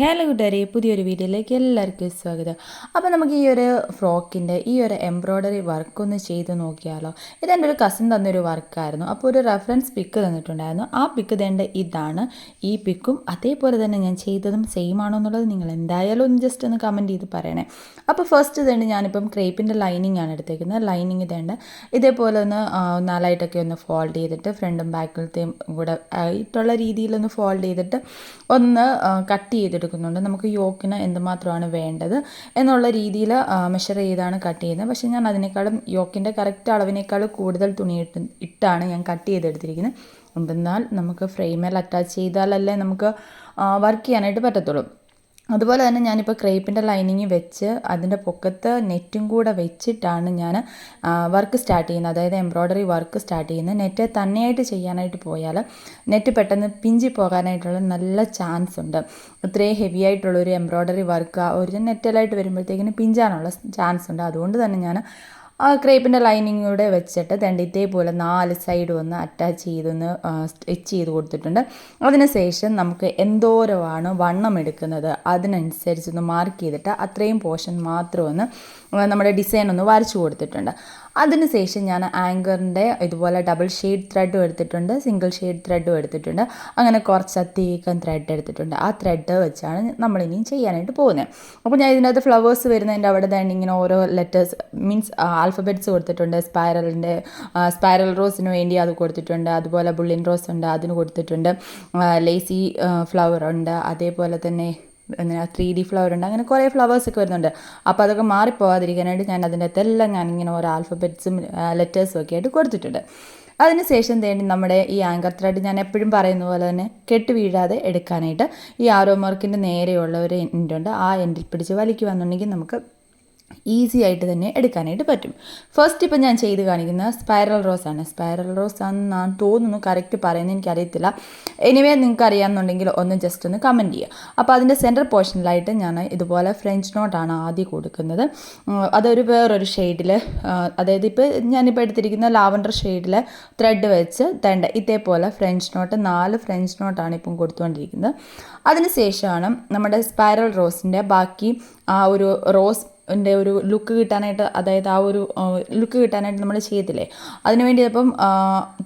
Hello കൂട്ടുകാരെ പുതിയൊരു വീഡിയോയിലേക്ക് എല്ലാവർക്കും സ്വാഗതം. അപ്പോൾ നമുക്ക് ഈ ഒരു ഫ്രോക്കിന്റെ ഈ ഒരു എംബ്രോയ്ഡറി വർക്ക് ഒന്ന് ചെയ്ത് നോക്കിയാലോ. ഇതെന്റെ ഒരു കസിൻ തന്നൊരു വർക്കായിരുന്നു അപ്പോൾ ഒരു റെഫറൻസ് പിക്ക് തന്നിട്ടുണ്ടായിരുന്നു. ആ പിക്ക് തേണ്ട ഇതാണ്. ഈ പിക്കും അതേപോലെ തന്നെ ഞാൻ ചെയ്തതും സെയിം ആണോ എന്നുള്ളത് നിങ്ങൾ എന്തായാലും ഒന്ന് ജസ്റ്റ് ഒന്ന് കമന്റ് ചെയ്ത് പറയണേ. അപ്പോൾ ഫസ്റ്റ് ഇതേണ്ട ഞാനിപ്പം ക്രേപ്പിന്റെ ലൈനിങ് ആണ് എടുത്തേക്കുന്നത്. ലൈനിങ് ഇതേണ്ട ഇതേപോലെ ഒന്ന് നാലായിട്ടൊക്കെ ഒന്ന് ഫോൾഡ് ചെയ്തിട്ട് ഫ്രണ്ടും ബാക്കിലത്തെയും കൂടെ ആയിട്ടുള്ള രീതിയിലൊന്ന് ഫോൾഡ് ചെയ്തിട്ട് ഒന്ന് കട്ട് ചെയ്തെടുക്കുന്നുണ്ട് നമുക്ക് യോക്കിന് എന്തുമാത്രമാണ് വേണ്ടത് എന്നുള്ള രീതിയിൽ മെഷർ ചെയ്താണ് കട്ട് ചെയ്യുന്നത്. പക്ഷേ ഞാൻ അതിനേക്കാളും യോക്കിന്റെ കറക്റ്റ് അളവിനേക്കാൾ കൂടുതൽ തുണി ഇട്ട് ഇട്ടാണ് ഞാൻ കട്ട് ചെയ്തെടുത്തിരിക്കുന്നത്. എന്തെന്നാൽ നമുക്ക് ഫ്രെയിമിൽ അറ്റാച്ച് ചെയ്താലല്ലേ നമുക്ക് വർക്ക് ചെയ്യാനായിട്ട് പറ്റത്തുള്ളൂ. അതുപോലെ തന്നെ ഞാനിപ്പോൾ ക്രേപ്പിന്റെ ലൈനിങ് വെച്ച് അതിന്റെ പൊക്കത്ത് നെറ്റും കൂടെ വെച്ചിട്ടാണ് ഞാൻ വർക്ക് സ്റ്റാർട്ട് ചെയ്യുന്നത്. അതായത് എംബ്രോയ്ഡറി വർക്ക് സ്റ്റാർട്ട് ചെയ്യുന്നത്. നെറ്റ് തന്നെയായിട്ട് ചെയ്യാനായിട്ട് പോയാൽ നെറ്റ് പെട്ടെന്ന് പിഞ്ചി പോകാനായിട്ടുള്ള നല്ല ചാൻസ് ഉണ്ട്. ഇത്രയും ഹെവി ആയിട്ടുള്ള ഒരു എംബ്രോയ്ഡറി വർക്ക് ഒരു നെറ്റലായിട്ട് വരുമ്പോഴത്തേക്കിന് പിഞ്ചാനുള്ള ചാൻസ് ഉണ്ട്. അതുകൊണ്ട് തന്നെ ഞാൻ ആ ക്രേപ്പിന്റെ ലൈനിങ്ങൂടെ വെച്ചിട്ട് തണ്ട് ഇതേപോലെ നാല് സൈഡും ഒന്ന് അറ്റാച്ച് ചെയ്തൊന്ന് സ്റ്റിച്ച് ചെയ്ത് കൊടുത്തിട്ടുണ്ട്. അതിനുശേഷം നമുക്ക് എന്തോരമാണ് വണ്ണം എടുക്കുന്നത്? അതിനനുസരിച്ചൊന്ന് മാർക്ക് ചെയ്തിട്ട് അത്രയും പോർഷൻ മാത്രം ഒന്ന് നമ്മുടെ ഡിസൈൻ ഒന്ന് വരച്ചു കൊടുത്തിട്ടുണ്ട്. അതിനുശേഷം ഞാൻ ആങ്കറിന്റെ ഇതുപോലെ ഡബിൾ ഷെയ്ഡ് ത്രെഡും എടുത്തിട്ടുണ്ട് സിംഗിൾ ഷെയ്ഡ് ത്രെഡും എടുത്തിട്ടുണ്ട്. അങ്ങനെ കുറച്ചധികം ത്രെഡ് എടുത്തിട്ടുണ്ട്. ആ ത്രെഡ് വെച്ചാണ് നമ്മളിനിയും ചെയ്യാനായിട്ട് പോകുന്നത്. അപ്പോൾ ഞാൻ ഇതിനകത്ത് ഫ്ലവേഴ്സ് വരുന്നതിന്റെ അവിടെ തന്നെ ഇങ്ങനെ ഓരോ ലെറ്റേഴ്സ് മീൻസ് ആൽഫബറ്റ്സ് കൊടുത്തിട്ടുണ്ട്. സ്പൈറലിന്റെ സ്പൈറൽ റോസിന് വേണ്ടി അത് കൊടുത്തിട്ടുണ്ട്. അതുപോലെ ബുള്ളിൻ റോസ് ഉണ്ട് അതിന് കൊടുത്തിട്ടുണ്ട്. ലേസി ഫ്ലവർ ഉണ്ട്. അതേപോലെ തന്നെ എന്നാ ത്രീ ഡി ഫ്ലവർ ഉണ്ട്. അങ്ങനെ കുറേ ഫ്ലവേഴ്സ് ഒക്കെ വരുന്നുണ്ട്. അപ്പോൾ അതൊക്കെ മാറിപ്പോകാതിരിക്കാനായിട്ട് ഞാൻ അതിന്റെ അകത്തെല്ലാം ഞാനിങ്ങനെ ഓരോ ആൽഫബറ്റ്സും ലെറ്റേഴ്സും ഒക്കെ ആയിട്ട് കൊടുത്തിട്ടുണ്ട്. അതിനുശേഷം തേണ്ടി നമ്മുടെ ഈ ആങ്കർ ത്രെഡ് ഞാൻ എപ്പോഴും പറയുന്ന പോലെ തന്നെ കെട്ട് വീഴാതെ എടുക്കാനായിട്ട് ഈ ആരോ മാർക്കിന്റെ നേരെയുള്ള ഒരു എൻഡ് ഉണ്ട്. ആ എൻഡിൽ പിടിച്ച് വലിക്കുവാന്നുണ്ടെങ്കിൽ നമുക്ക് ഈസി ആയിട്ട് തന്നെ എടുക്കാനായിട്ട് പറ്റും. ഫസ്റ്റ് ഇപ്പം ഞാൻ ചെയ്ത് കാണിക്കുന്ന സ്പൈറൽ റോസ് ആണ്. സ്പൈറൽ റോസ് ആണെന്നാണ് തോന്നുന്നു കറക്റ്റ് പറയുന്നത് എനിക്കറിയത്തില്ല. എനിവേ നിങ്ങൾക്ക് അറിയാമെന്നുണ്ടെങ്കിൽ ഒന്ന് ജസ്റ്റ് ഒന്ന് കമന്റ് ചെയ്യുക. അപ്പോൾ അതിന്റെ സെന്റർ പോർഷനിലായിട്ട് ഞാൻ ഇതുപോലെ ഫ്രഞ്ച് നോട്ടാണ് ആദ്യം കൊടുക്കുന്നത്. അതൊരു വേറൊരു ഷെയ്ഡിൽ അതായത് ഇപ്പോൾ ഞാനിപ്പോൾ എടുത്തിരിക്കുന്ന ലാവൻഡർ ഷെയ്ഡിൽ ത്രെഡ് വെച്ച് തേണ്ട ഇതേപോലെ ഫ്രഞ്ച് നോട്ട് നാല് ഫ്രഞ്ച് നോട്ടാണ് ഇപ്പം കൊടുത്തുകൊണ്ടിരിക്കുന്നത്. അതിനുശേഷമാണ് നമ്മുടെ സ്പൈറൽ റോസിന്റെ ബാക്കി ആ ഒരു റോസ് ന്റെ ഒരു ലുക്ക് കിട്ടാനായിട്ട് അതായത് ആ ഒരു ലുക്ക് കിട്ടാനായിട്ട് നമ്മൾ ചെയ്യത്തില്ലേ? അതിനുവേണ്ടി ഇപ്പം ആ,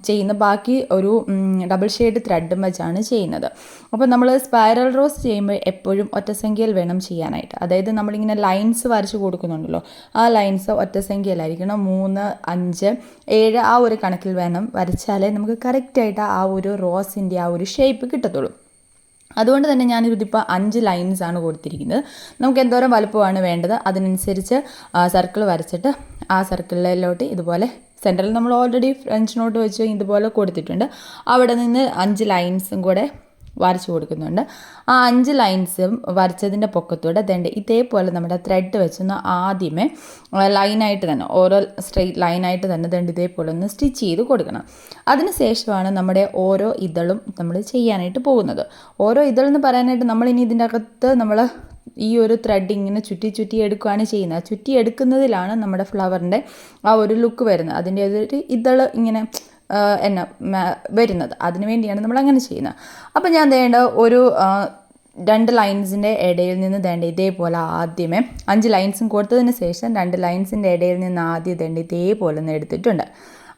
ചെയ്യുന്ന ബാക്കി ഒരു ഡബിൾ ഷെയ്ഡ് ത്രെഡും വെച്ചാണ് ചെയ്യുന്നത്. അപ്പോൾ നമ്മൾ സ്പൈറൽ റോസ് ചെയ്യുമ്പോൾ എപ്പോഴും ഒറ്റസംഖ്യയിൽ വേണം ചെയ്യാനായിട്ട്. അതായത് നമ്മളിങ്ങനെ ലൈൻസ് വരച്ച് കൊടുക്കുന്നുണ്ടല്ലോ. ആ ലൈൻസ് ഒറ്റസംഖ്യയിലായിരിക്കണം മൂന്ന് അഞ്ച് ഏഴ് ആ ഒരു കണക്കിൽ വേണം വരച്ചാലേ നമുക്ക് കറക്റ്റായിട്ട് ആ ഒരു റോസിന്റെ ആ ഒരു ഷേപ്പ് കിട്ടത്തുള്ളൂ. അതുകൊണ്ട് തന്നെ ഞാനിതിപ്പോൾ അഞ്ച് ലൈൻസ് ആണ് കൊടുത്തിരിക്കുന്നത്. നമുക്ക് എന്തോരം വലുപ്പമാണ് വേണ്ടത്? അതിനനുസരിച്ച് സർക്കിൾ വരച്ചിട്ട് ആ സർക്കിളിലോട്ട് ഇതുപോലെ സെന്ററിൽ നമ്മൾ ഓൾറെഡി ഫ്രഞ്ച് നോട്ട് വെച്ച് ഇതുപോലെ കൊടുത്തിട്ടുണ്ട്. അവിടെ നിന്ന് അഞ്ച് ലൈൻസും കൂടെ വരച്ചു കൊടുക്കുന്നുണ്ട്. ആ അഞ്ച് ലൈൻസും വരച്ചതിന്റെ പൊക്കത്തൂടെ ദണ്ട് ഇതേപോലെ നമ്മുടെ ത്രെഡ് വെച്ചൊന്ന് ആദ്യമേ ലൈനായിട്ട് തന്നെ ഓരോ സ്ട്രെയിറ്റ് ലൈനായിട്ട് തന്നെ ദണ്ട് ഇതേപോലെ ഒന്ന് സ്റ്റിച്ച് ചെയ്ത് കൊടുക്കണം. അതിനുശേഷമാണ് നമ്മുടെ ഓരോ ഇതളും നമ്മൾ ചെയ്യാനായിട്ട് പോകുന്നത്. ഓരോ ഇതളെന്ന് പറയാനായിട്ട് നമ്മളിനി ഇതിന്റെ അകത്ത് നമ്മൾ ഈ ഒരു ത്രെഡ് ഇങ്ങനെ ചുറ്റി ചുറ്റി എടുക്കുകയാണ് ചെയ്യുന്നത്. ചുറ്റി എടുക്കുന്നതിലാണ് നമ്മുടെ ഫ്ലവറിന്റെ ആ ഒരു ലുക്ക് വരുന്നത്. അതിന്റെ ഒരു ഇതൾ ഇങ്ങനെ എന്നാ വരുന്നത്. അതിനു വേണ്ടിയാണ് നമ്മൾ അങ്ങനെ ചെയ്യുന്നത്. അപ്പം ഞാൻ വേണ്ട ഒരു രണ്ട് ലൈൻസിന്റെ ഇടയിൽ നിന്ന് ദേണ്ട ഇതേപോലെ ആദ്യമേ അഞ്ച് ലൈൻസും കൊടുത്തതിന് ശേഷം രണ്ട് ലൈൻസിന്റെ ഇടയിൽ നിന്ന് ആദ്യം ദേണ്ട ഇതേപോലെ ഒന്ന് എടുത്തിട്ടുണ്ട്.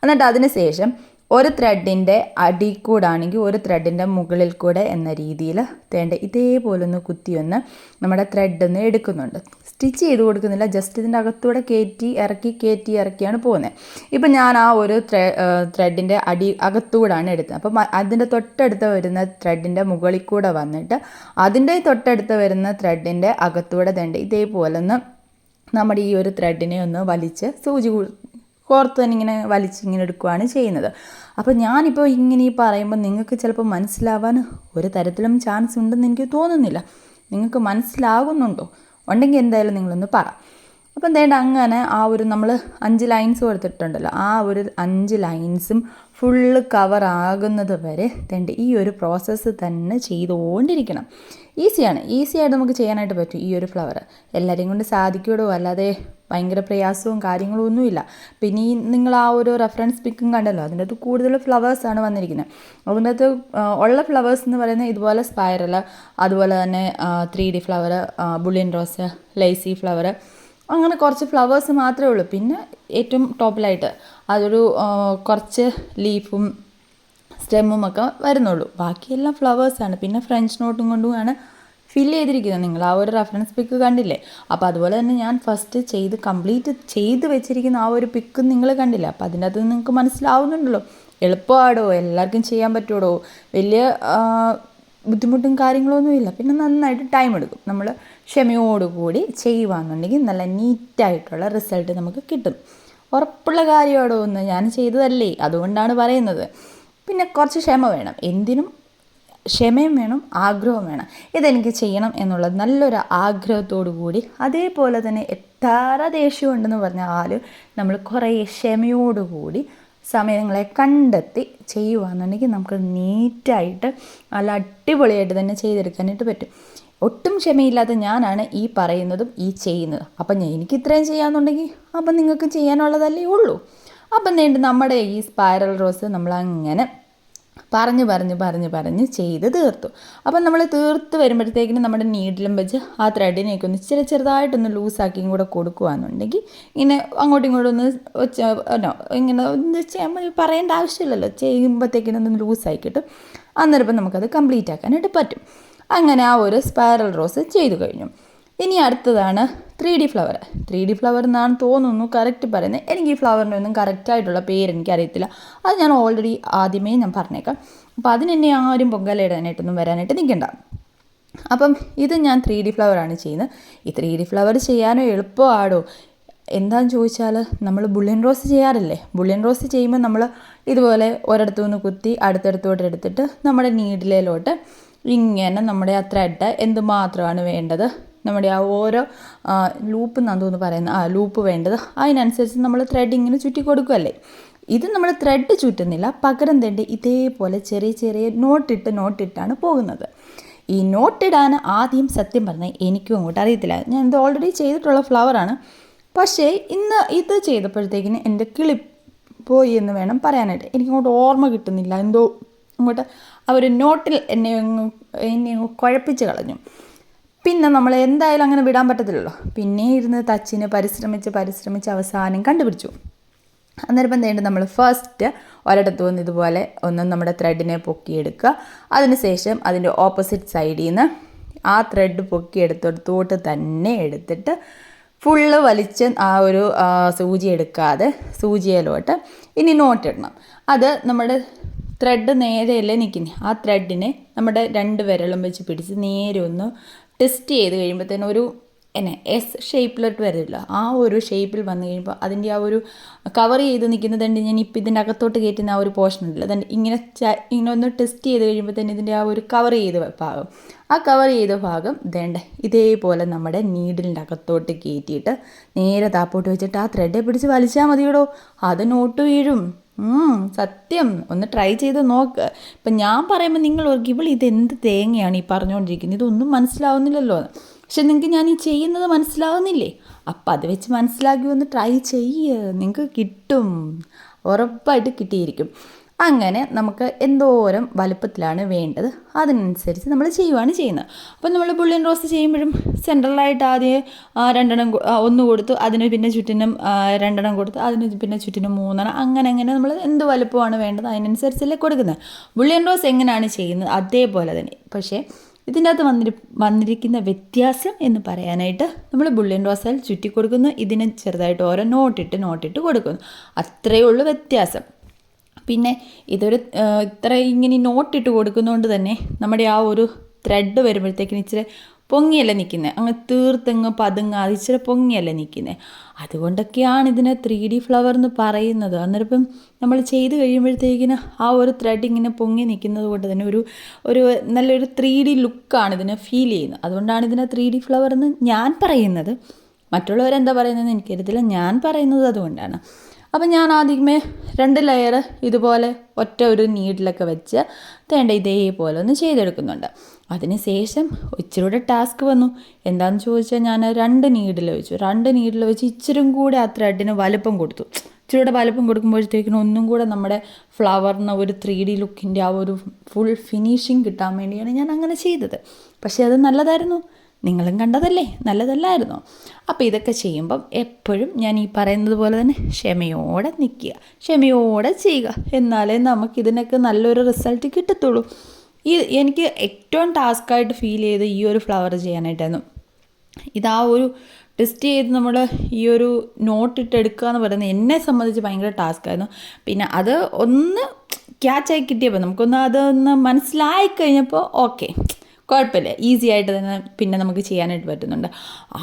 എന്നിട്ട് അതിന് ശേഷം ഒരു ത്രെഡിന്റെ അടി കൂടാണെങ്കിൽ ഒരു ത്രെഡിന്റെ മുകളിൽ കൂടെ എന്ന രീതിയിൽ തേണ്ട ഇതേപോലെ ഒന്ന് കുത്തി ഒന്ന് നമ്മുടെ ത്രെഡ് ഒന്ന് എടുക്കുന്നുണ്ട്. സ്റ്റിച്ച് ചെയ്ത് കൊടുക്കുന്നില്ല. ജസ്റ്റ് ഇതിന്റെ അകത്തൂടെ കയറ്റി ഇറക്കി കയറ്റി ഇറക്കിയാണ് പോകുന്നത്. ഇപ്പം ഞാൻ ആ ഒരു ത്രെഡിന്റെ അടി അകത്തൂടാണ് എടുത്തത്. അപ്പം അതിന്റെ തൊട്ടടുത്ത് വരുന്ന ത്രെഡിന്റെ മുകളിൽ കൂടെ വന്നിട്ട് അതിന്റെ തൊട്ടടുത്ത് വരുന്ന ത്രെഡിന്റെ അകത്തൂടെ തേണ്ട ഇതേപോലെ ഒന്ന് നമ്മുടെ ഈ ഒരു ത്രെഡിനെ ഒന്ന് വലിച്ച് സൂചി കോർത്ത് തന്നെ ഇങ്ങനെ വലിച്ചിങ്ങനെ എടുക്കുകയാണ് ചെയ്യുന്നത്. അപ്പോൾ ഞാനിപ്പോൾ ഇങ്ങനെ ഈ പറയുമ്പോൾ നിങ്ങൾക്ക് ചിലപ്പോൾ മനസ്സിലാവാൻ ഒരു തരത്തിലും ചാൻസ് ഉണ്ടെന്ന് എനിക്ക് തോന്നുന്നില്ല. നിങ്ങൾക്ക് മനസ്സിലാകുന്നുണ്ടോ? ഉണ്ടെങ്കിൽ എന്തായാലും നിങ്ങളൊന്ന് പറ. അപ്പം എന്തായാലും അങ്ങനെ ആ ഒരു നമ്മൾ അഞ്ച് ലൈൻസ് കൊടുത്തിട്ടുണ്ടല്ലോ. ആ ഒരു അഞ്ച് ലൈൻസും ഫുള്ള് കവർ ആകുന്നത് വരെ തേണ്ട ഈ ഒരു പ്രോസസ്സ് തന്നെ ചെയ്തുകൊണ്ടിരിക്കണം ഈസിയാണ് ഈസിയായിട്ട് നമുക്ക് ചെയ്യാനായിട്ട് പറ്റും ഈ ഒരു ഫ്ലവർ എല്ലാവരെയും കൊണ്ട് സാധിക്കുമോ അല്ലാതെ ഭയങ്കര പ്രയാസവും കാര്യങ്ങളും ഒന്നുമില്ല. പിന്നെ ഈ നിങ്ങൾ ആ ഒരു റെഫറൻസ് പിക്കും കണ്ടല്ലോ അതിന്റെ അകത്ത് കൂടുതൽ ഫ്ലവേഴ്സാണ് വന്നിരിക്കുന്നത്. അതിന്റെ അകത്ത് ഉള്ള ഫ്ലവേഴ്സ് എന്ന് പറയുന്നത് ഇതുപോലെ സ്പൈറൽ അതുപോലെ തന്നെ three D flower bullion rose lazy flower അങ്ങനെ കുറച്ച് ഫ്ലവേഴ്സ് മാത്രമേ ഉള്ളൂ. പിന്നെ ഏറ്റവും ടോപ്പിലായിട്ട് അതൊരു കുറച്ച് ലീഫും സ്റ്റെമ്മും ഒക്കെ വരുന്നുള്ളൂ. ബാക്കിയെല്ലാം ഫ്ലവേഴ്സാണ് പിന്നെ ഫ്രഞ്ച് നോട്ടും കൊണ്ടുമാണ് ഫില്ല് ചെയ്തിരിക്കുന്നത്. നിങ്ങൾ ആ ഒരു റെഫറൻസ് പിക്ക് കണ്ടില്ലേ? അപ്പോൾ അതുപോലെ തന്നെ ഞാൻ ഫസ്റ്റ് ചെയ്ത് കംപ്ലീറ്റ് ചെയ്ത് വെച്ചിരിക്കുന്ന ആ ഒരു പിക്ക് നിങ്ങൾ കണ്ടില്ല? അപ്പോൾ അതിന്റെ അകത്ത് നിങ്ങൾക്ക് മനസ്സിലാവുന്നുണ്ടല്ലോ. എളുപ്പമാടോ? എല്ലാവർക്കും ചെയ്യാൻ പറ്റുമോ വലിയ ബുദ്ധിമുട്ടും കാര്യങ്ങളൊന്നുമില്ല പിന്നെ നന്നായിട്ട് ടൈം എടുക്കും. നമ്മൾ ക്ഷമയോടുകൂടി ചെയ്യുവാന്നുണ്ടെങ്കിൽ നല്ല നീറ്റായിട്ടുള്ള റിസൾട്ട് നമുക്ക് കിട്ടും. ഉറപ്പുള്ള കാര്യമാടോ എന്ന് ഞാൻ ചെയ്തതല്ലേ? അതുകൊണ്ടാണ് പറയുന്നത്. പിന്നെ കുറച്ച് ക്ഷമ വേണം. എന്തിനും ക്ഷമയും വേണം ആഗ്രഹവും വേണം. ഇതെനിക്ക് ചെയ്യണം എന്നുള്ള നല്ലൊരു ആഗ്രഹത്തോടു കൂടി അതേപോലെ തന്നെ എത്ര ദേഷ്യമുണ്ടെന്ന് പറഞ്ഞാലും നമ്മൾ കുറേ ക്ഷമയോടുകൂടി സമയങ്ങളെ കണ്ടെത്തി ചെയ്യുകയാണെന്നുണ്ടെങ്കിൽ നമുക്ക് നീറ്റായിട്ട് നല്ല അടിപൊളിയായിട്ട് തന്നെ ചെയ്തെടുക്കാനായിട്ട് പറ്റും. ഒട്ടും ക്ഷമയില്ലാത്ത ഞാനാണ് ഈ പറയുന്നതും ഈ ചെയ്യുന്നതും. അപ്പം എനിക്ക് ഇത്രയും ചെയ്യാമെന്നുണ്ടെങ്കിൽ അപ്പം നിങ്ങൾക്ക് ചെയ്യാനുള്ളതല്ലേ ഉള്ളൂ. അപ്പം നീണ്ട് നമ്മുടെ ഈ സ്പൈറൽ റോസ് നമ്മൾ അങ്ങനെ പറഞ്ഞ് പറഞ്ഞ് പറഞ്ഞ് പറഞ്ഞ് ചെയ്ത് തീർത്തു. അപ്പം നമ്മൾ തീർത്ത് വരുമ്പോഴത്തേക്കിനും നമ്മുടെ നീഡിലും വെച്ച് ആ ത്രെഡിനെയൊക്കെ ഒന്ന് ചെറിയ ചെറുതായിട്ടൊന്ന് ലൂസാക്കിയും കൂടെ കൊടുക്കുകയാണെന്നുണ്ടെങ്കിൽ ഇങ്ങനെ അങ്ങോട്ടും ഇങ്ങോട്ടും ഒന്ന് ഇങ്ങനെ ഒന്ന് ചെയ്യാൻ പറയേണ്ട ആവശ്യമില്ലല്ലോ. ചെയ്യുമ്പോഴത്തേക്കിനും ഒന്ന് ലൂസായി കിട്ടും അന്നേരം നമുക്കത് കംപ്ലീറ്റ് ആക്കാനായിട്ട് പറ്റും. അങ്ങനെ ആ ഒരു സ്പൈറൽ റോസ് ചെയ്തു കഴിഞ്ഞു. ഇനി അടുത്തതാണ് three D flower three D flower എന്നാണ് തോന്നുന്നു കറക്റ്റ് പറയുന്നത്. എനിക്ക് ഈ ഫ്ലവറിന്റെ ഒന്നും കറക്റ്റായിട്ടുള്ള പേര് എനിക്കറിയത്തില്ല. അത് ഞാൻ ഓൾറെഡി ആദ്യമേ ഞാൻ പറഞ്ഞേക്കാം. അപ്പോൾ അതിനെന്നെ ആരും പൊങ്കലിടാനായിട്ടൊന്നും വരാനായിട്ട് നിൽക്കണ്ട. അപ്പം ഇത് ഞാൻ ത്രീ ഡി ഫ്ലവറാണ് ചെയ്യുന്നത്. ഈ ത്രീ ഡി ഫ്ലവർ ചെയ്യാനോ എളുപ്പമാടോ എന്താണെന്ന് ചോദിച്ചാൽ നമ്മൾ ബുള്ളിയൻ റോസ് ചെയ്യാറില്ലേ? ബുള്ളിയൻ റോസ് ചെയ്യുമ്പോൾ നമ്മൾ ഇതുപോലെ ഒരിടത്തു നിന്ന് കുത്തി അടുത്തടുത്തോട്ട് എടുത്തിട്ട് നമ്മുടെ നീഡിലേലോട്ട് ഇങ്ങനെ നമ്മുടെ ആ ത്രെഡ് എന്തുമാത്രമാണ് വേണ്ടത്? നമ്മുടെ ആ ഓരോ ലൂപ്പ് എന്നാണ് തോന്നുന്നു പറയുന്നത് ആ ലൂപ്പ് വേണ്ടത് അതിനനുസരിച്ച് നമ്മൾ ത്രെഡ് ഇങ്ങനെ ചുറ്റി കൊടുക്കുമല്ലേ ഇത് നമ്മൾ ത്രെഡ് ചുറ്റുന്നില്ല പകരം തന്നെ ഇതേപോലെ ചെറിയ ചെറിയ നോട്ടിട്ട് നോട്ടിട്ടാണ് പോകുന്നത്. ഈ നോട്ടിടാൻ ആദ്യം സത്യം പറഞ്ഞാൽ എനിക്കും അങ്ങോട്ട് അറിയത്തില്ല. ഞാൻ ഇത് ഓൾറെഡി ചെയ്തിട്ടുള്ള ഫ്ലവറാണ് പക്ഷേ ഇന്ന് ഇത് ചെയ്തപ്പോഴത്തേക്കിന് എന്റെ കിളി പോയി എന്ന് വേണം പറയാനായിട്ട്. എനിക്കങ്ങോട്ട് ഓർമ്മ കിട്ടുന്നില്ല. എന്തോ അങ്ങോട്ട് അവർ നോട്ടിൽ എന്നെ എന്നെ കുഴപ്പിച്ച് കളഞ്ഞു. പിന്നെ നമ്മൾ എന്തായാലും അങ്ങനെ വിടാൻ പറ്റത്തില്ലല്ലോ. പിന്നെ ഇരുന്ന് തച്ചിന് പരിശ്രമിച്ച് പരിശ്രമിച്ച് അവസാനം കണ്ടുപിടിച്ചു. അന്നേരം എന്ത് നമ്മൾ ഫസ്റ്റ് ഒരിടത്ത് വന്ന് ഇതുപോലെ ഒന്ന് നമ്മുടെ ത്രെഡിനെ പൊക്കിയെടുക്കുക. അതിനുശേഷം അതിന്റെ ഓപ്പോസിറ്റ് സൈഡിൽ നിന്ന് ആ ത്രെഡ് പൊക്കിയെടുത്തെടുത്തോട്ട് തന്നെ എടുത്തിട്ട് ഫുള്ള് വലിച്ച് ആ ഒരു സൂചി എടുക്കാതെ സൂചിയിലോട്ട് ഇനി നോട്ട് ഇടണം. അത് നമ്മുടെ ത്രെഡ് നേരെയല്ലേ നിൽക്കുന്നത് ആ ത്രെഡിനെ നമ്മുടെ രണ്ട് വിരലും വെച്ച് പിടിച്ച് നേരെ ഒന്ന് ടെസ്റ്റ് ചെയ്ത് കഴിയുമ്പോഴത്തേനും ഒരു എന്നെ എസ് ഷേപ്പിലോട്ട് വരില്ല. ആ ഒരു ഷേപ്പിൽ വന്നു കഴിയുമ്പോൾ അതിന്റെ ആ ഒരു കവർ ചെയ്ത് നിൽക്കുന്നതുണ്ട് ഞാൻ ഇപ്പോൾ ഇതിന്റെ അകത്തോട്ട് കയറ്റുന്ന ആ ഒരു പോർഷൻ ഉണ്ടല്ലോ. അതുകൊണ്ട് ഇങ്ങനെ ഇങ്ങനെ ഒന്ന് ടെസ്റ്റ് ചെയ്ത് കഴിയുമ്പോൾ തന്നെ ഇതിന്റെ ആ ഒരു കവർ ചെയ്ത ഭാഗം. ആ കവർ ചെയ്ത ഭാഗം വേണ്ട ഇതേപോലെ നമ്മുടെ നീഡിലിന്റെ അകത്തോട്ട് കയറ്റിയിട്ട് നേരെ താപ്പോട്ട് വെച്ചിട്ട് ആ ത്രെഡ് പിടിച്ച് വലിച്ചാൽ മതിയടോ. അത് നോട്ട് വീഴും. സത്യം. ഒന്ന് ട്രൈ ചെയ്ത് നോക്ക്. ഇപ്പം ഞാൻ പറയുമ്പോൾ നിങ്ങൾ ഓർക്കും ഇവൾ ഇതെന്ത് തേങ്ങയാണ് ഈ പറഞ്ഞുകൊണ്ടിരിക്കുന്നത് ഇതൊന്നും മനസ്സിലാവുന്നില്ലല്ലോ. പക്ഷെ നിങ്ങൾക്ക് ഞാൻ ഈ ചെയ്യുന്നത് മനസ്സിലാവുന്നില്ലേ? അപ്പം അത് വെച്ച് മനസ്സിലാക്കി ഒന്ന് ട്രൈ ചെയ്യുക നിങ്ങൾക്ക് കിട്ടും. ഉറപ്പായിട്ട് കിട്ടിയിരിക്കും. അങ്ങനെ നമുക്ക് എന്തോരം വലുപ്പത്തിലാണ് വേണ്ടത്? അതിനനുസരിച്ച് നമ്മൾ ചെയ്യുവാണ് ചെയ്യുന്നത്. അപ്പോൾ നമ്മൾ ബുള്ളിയൻ റോസ് ചെയ്യുമ്പോഴും സെൻട്രലായിട്ട് ആദ്യം രണ്ടെണ്ണം ഒന്ന് കൊടുത്തു അതിന് പിന്നെ ചുറ്റിനും രണ്ടെണ്ണം കൊടുത്തു അതിന് പിന്നെ ചുറ്റിനും മൂന്നെണ്ണം. അങ്ങനെ അങ്ങനെ നമ്മൾ എന്ത് വലുപ്പമാണ് വേണ്ടത് അതിനനുസരിച്ചല്ലേ കൊടുക്കുന്നത്. ബുള്ളിയൻ റോസ് എങ്ങനെയാണ് ചെയ്യുന്നത്? അതേപോലെ തന്നെ. പക്ഷേ ഇതിന്റെ അകത്ത് വന്നിരി വന്നിരിക്കുന്ന വ്യത്യാസം എന്ന് പറയാനായിട്ട് നമ്മൾ ബുള്ളിയൻ റോസാൽ ചുറ്റി കൊടുക്കുന്നു ഇതിന് ചെറുതായിട്ട് ഓരോ നോട്ടിട്ട് നോട്ടിട്ട് കൊടുക്കുന്നു. അത്രയേ ഉള്ളൂ വ്യത്യാസം. പിന്നെ ഇതൊരു ഇത്ര ഇങ്ങനെ നോട്ട് ഇട്ട് കൊടുക്കുന്നതുകൊണ്ട് തന്നെ നമ്മുടെ ആ ഒരു ത്രെഡ് വരുമ്പോഴത്തേക്കിന് ഇച്ചിരി പൊങ്ങിയല്ല നിൽക്കുന്നത് അങ്ങ് തീർത്തങ്ങ് പതുങ്ങാതെ ഇച്ചിരി പൊങ്ങിയല്ല നിൽക്കുന്നത് അതുകൊണ്ടൊക്കെയാണ് ഇതിനെ ത്രീ ഡി ഫ്ലവർ എന്ന് പറയുന്നത്. അന്നേരം നമ്മൾ ചെയ്ത് കഴിയുമ്പോഴത്തേക്കിന് ആ ഒരു ത്രെഡ് ഇങ്ങനെ പൊങ്ങി നിൽക്കുന്നത് കൊണ്ട് തന്നെ ഒരു ഒരു നല്ലൊരു ത്രീ ഡി ലുക്കാണ് ഇതിനെ ഫീൽ ചെയ്യുന്നത്. അതുകൊണ്ടാണ് ഇതിനെ ത്രീ ഡി ഫ്ലവർ എന്ന് ഞാൻ പറയുന്നത്. മറ്റുള്ളവരെന്താ പറയുന്നതെന്ന് എനിക്കറിയത്തില്ല. ഞാൻ പറയുന്നത് അതുകൊണ്ടാണ്. അപ്പം ഞാൻ ആദ്യമേ രണ്ട് ലെയർ ഇതുപോലെ ഒറ്റ ഒരു നീഡിലൊക്കെ വെച്ച് തേണ്ട ഇതേപോലെ ഒന്ന് ചെയ്തെടുക്കുന്നുണ്ട്. അതിനുശേഷം ശേഷം ഇച്ചിരി ടാസ്ക് വന്നു. എന്താണെന്ന് ചോദിച്ചാൽ ഞാൻ രണ്ട് നീഡിൽ വെച്ചു. രണ്ട് നീഡിൽ വെച്ച് ഇച്ചിരും കൂടെ ആ ത്രെഡിന് വലുപ്പം കൊടുത്തു. ഇച്ചിരിയുടെ വലുപ്പം കൊടുക്കുമ്പോഴത്തേക്കിനും ഒന്നും കൂടെ നമ്മുടെ ഫ്ലവറിന് ഒരു ത്രീ ഡി ലുക്കിന്റെ ആ ഒരു ഫുൾ ഫിനിഷിങ് കിട്ടാൻ വേണ്ടിയാണ് ഞാൻ അങ്ങനെ ചെയ്തത്. പക്ഷേ അത് നല്ലതായിരുന്നു. നിങ്ങളും കണ്ടതല്ലേ? നല്ലതല്ലായിരുന്നോ? അപ്പോൾ ഇതൊക്കെ ചെയ്യുമ്പം എപ്പോഴും ഞാൻ ഈ പറയുന്നത് പോലെ തന്നെ ക്ഷമയോടെ നിൽക്കുക ക്ഷമയോടെ ചെയ്യുക. എന്നാലേ നമുക്കിതിനൊക്കെ നല്ലൊരു റിസൾട്ട് കിട്ടത്തുള്ളൂ. ഈ എനിക്ക് ഏറ്റവും ടാസ്ക്കായിട്ട് ഫീൽ ചെയ്ത് ഈ ഒരു ഫ്ലവർ ചെയ്യാനായിട്ടായിരുന്നു. ഇതാ ഒരു ടെസ്റ്റ് ചെയ്ത് നമ്മൾ ഈ ഒരു നോട്ട് ഇട്ട് എടുക്കുക എന്ന് പറയുന്നത് എന്നെ സംബന്ധിച്ച് ഭയങ്കര ടാസ്ക് ആയിരുന്നു. പിന്നെ അത് ഒന്ന് ക്യാച്ചായി കിട്ടിയപ്പോൾ നമുക്കൊന്ന് അതൊന്ന് മനസ്സിലായി കഴിഞ്ഞപ്പോൾ ഓക്കെ കുഴപ്പമില്ല. ഈസി ആയിട്ട് തന്നെ പിന്നെ നമുക്ക് ചെയ്യാനായിട്ട് പറ്റുന്നുണ്ട്.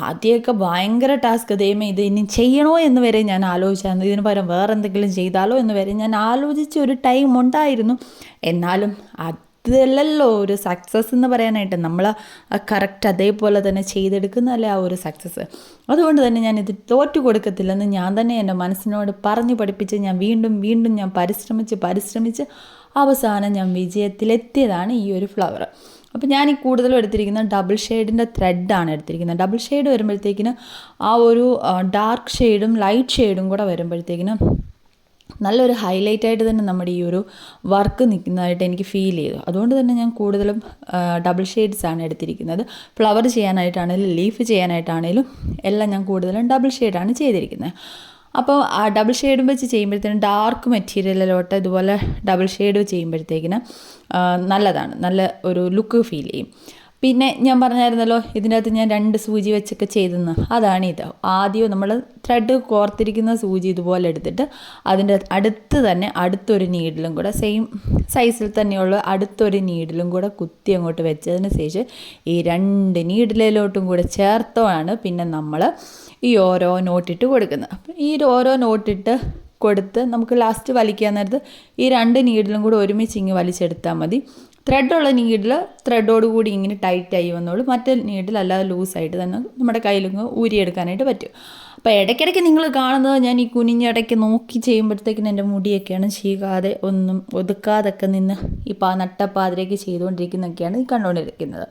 ആദ്യമൊക്കെ ഭയങ്കര ടാസ്ക് ദൈവമേ ഇത് ഇനി ചെയ്യണോ എന്ന് വരെ ഞാൻ ആലോചിച്ചായിരുന്നു. ഇതിന് പകരം വേറെ എന്തെങ്കിലും ചെയ്താലോ എന്ന് വരെ ഞാൻ ആലോചിച്ച ഒരു ടൈം ഉണ്ടായിരുന്നു. എന്നാലും അതല്ലല്ലോ ഒരു സക്സസ് എന്ന് പറയാനായിട്ട് നമ്മൾ കറക്റ്റ് അതേപോലെ തന്നെ ചെയ്തെടുക്കുന്നതല്ലേ ആ ഒരു സക്സസ് അതുകൊണ്ട് തന്നെ ഞാൻ ഇത് തോറ്റു കൊടുക്കത്തില്ലെന്ന് ഞാൻ തന്നെ എന്റെ മനസ്സിനോട് പറഞ്ഞു പഠിപ്പിച്ച് ഞാൻ വീണ്ടും വീണ്ടും ഞാൻ പരിശ്രമിച്ച് പരിശ്രമിച്ച് അവസാനം ഞാൻ വിജയത്തിലെത്തിയതാണ് ഈ ഒരു ഫ്ലവർ അപ്പോൾ ഞാൻ ഈ കൂടുതലും എടുത്തിരിക്കുന്ന ഡബിൾ ഷെയ്ഡിന്റെ ത്രെഡാണ് എടുത്തിരിക്കുന്നത്. ഡബിൾ ഷെയ്ഡ് വരുമ്പോഴത്തേക്കിന് ആ ഒരു ഡാർക്ക് ഷെയ്ഡും ലൈറ്റ് ഷെയ്ഡും കൂടെ വരുമ്പോഴത്തേക്കിന് നല്ലൊരു ഹൈലൈറ്റ് ആയിട്ട് തന്നെ നമ്മുടെ ഈ ഒരു വർക്ക് നിൽക്കുന്നതായിട്ട് എനിക്ക് ഫീൽ ചെയ്തു. അതുകൊണ്ട് തന്നെ ഞാൻ കൂടുതലും ഡബിൾ ഷെയ്ഡ്സ് ആണ് എടുത്തിരിക്കുന്നത്. ഫ്ലവർ ചെയ്യാനായിട്ടാണെങ്കിലും ലീഫ് ചെയ്യാനായിട്ടാണെങ്കിലും എല്ലാം ഞാൻ കൂടുതലും ഡബിൾ ഷെയ്ഡാണ് ചെയ്തിരിക്കുന്നത്. അപ്പോൾ ആ ഡബിൾ ഷെയ്ഡും വെച്ച് ചെയ്യുമ്പോഴത്തേനും ഡാർക്ക് മെറ്റീരിയലിലോട്ട് ഇതുപോലെ ഡബിൾ ഷെയ്ഡ് ചെയ്യുമ്പോഴത്തേക്കിന് നല്ലതാണ്. നല്ല ഒരു ലുക്ക് ഫീൽ ചെയ്യും. പിന്നെ ഞാൻ പറഞ്ഞായിരുന്നല്ലോ ഇതിനകത്ത് ഞാൻ രണ്ട് സൂചി വെച്ചൊക്കെ ചെയ്തെന്ന്. അതാണ് ഇത്. ആദ്യം നമ്മൾ ത്രെഡ് കോർത്തിരിക്കുന്ന സൂചി ഇതുപോലെ എടുത്തിട്ട് അതിന്റെ അടുത്ത് തന്നെ അടുത്തൊരു നീഡിലും കൂടെ സെയിം സൈസിൽ തന്നെയുള്ള അടുത്തൊരു നീഡിലും കൂടെ കുത്തി അങ്ങോട്ട് വെച്ചതിന് ശേഷം ഈ രണ്ട് നീഡിലേലോട്ടും കൂടെ ചേർത്താണ് പിന്നെ നമ്മൾ ഈ ഓരോ നോട്ടിട്ട് കൊടുക്കുന്നത്. അപ്പം ഈ ഓരോ നോട്ടിട്ട് കൊടുത്ത് നമുക്ക് ലാസ്റ്റ് വലിക്കാൻ നേരത്ത് ഈ രണ്ട് നീഡിലും കൂടെ ഒരുമിച്ച് ഇങ്ങ് വലിച്ചെടുത്താൽ മതി. ത്രെഡുള്ള നീഡിൽ ത്രെഡോട് കൂടി ഇങ്ങനെ ടൈറ്റായി വന്നോളൂ. മറ്റേ നീഡിൽ അല്ലാതെ ലൂസായിട്ട് തന്നെ നമ്മുടെ കയ്യിലങ്ങ് ഊരിയെടുക്കാനായിട്ട് പറ്റും. അപ്പോൾ ഇടയ്ക്കിടയ്ക്ക് നിങ്ങൾ കാണുന്നത് ഞാൻ ഈ കുനിഞ്ഞിടയ്ക്ക് നോക്കി ചെയ്യുമ്പോഴത്തേക്കിന് എന്റെ മുടിയൊക്കെയാണ് ചീകാതെ ഒന്നും ഒതുക്കാതൊക്കെ നിന്ന് ഈ പാ നട്ടപ്പാതിരയ്ക്ക് ചെയ്തുകൊണ്ടിരിക്കുന്നൊക്കെയാണ് ഈ കണ്ടുകൊണ്ടിരിക്കുന്നത്.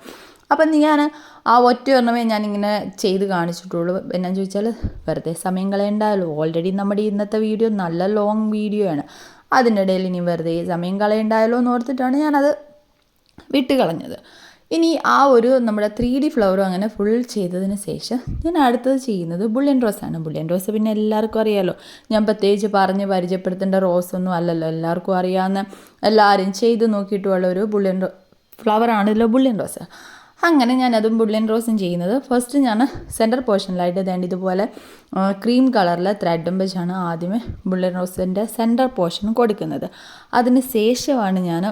അപ്പം ഞാൻ ആ ഒറ്റ ഒരെണ്ണമേ ഞാനിങ്ങനെ ചെയ്ത് കാണിച്ചിട്ടുള്ളൂ. എന്നാന്ന് ചോദിച്ചാൽ വെറുതെ സമയം കളയണ്ടല്ലോ ഓൾറെഡി നമ്മുടെ ഇന്നത്തെ വീഡിയോ നല്ല ലോങ് വീഡിയോ ആണ്. അതിന്റെ ഇടയിൽ ഇനി വെറുതെ സമയം കളയണ്ടായാലോ എന്ന് ഓർത്തിട്ടാണ് ഞാനത് വിട്ട് കളഞ്ഞത് ഇനി ആ ഒരു നമ്മുടെ ത്രീ ഡി ഫ്ലവറും അങ്ങനെ ഫുൾ ചെയ്തതിന് ശേഷം ഞാൻ അടുത്തത് ചെയ്യുന്നത് ബുള്ളിയൻ റോസാണ് ബുള്ളിയൻ റോസ് പിന്നെ എല്ലാവർക്കും അറിയാമല്ലോ ഞാൻ പ്രത്യേകിച്ച് പറഞ്ഞ് പരിചയപ്പെടുത്തേണ്ട റോസൊന്നും അല്ലല്ലോ. എല്ലാവർക്കും അറിയാവുന്ന എല്ലാവരും ചെയ്ത് നോക്കിയിട്ടുള്ള ഒരു ബുള്ളിയൻ റോ ഫ്ലവറാണല്ലോ ബുള്ളിയൻ റോസ്. അങ്ങനെ ഞാനതും ബുള്ളിയൻ റോസും ചെയ്യുന്നത്. ഫസ്റ്റ് ഞാൻ സെന്റർ പോർഷനിലായിട്ട് വേണ്ട ഇതുപോലെ ക്രീം കളറിലെ ത്രെഡും വെച്ചാണ് ആദ്യമേ ബുള്ളിയൻ റോസിന്റെ സെന്റർ പോർഷൻ കൊടുക്കുന്നത്. അതിന് ശേഷമാണ് ഞാൻ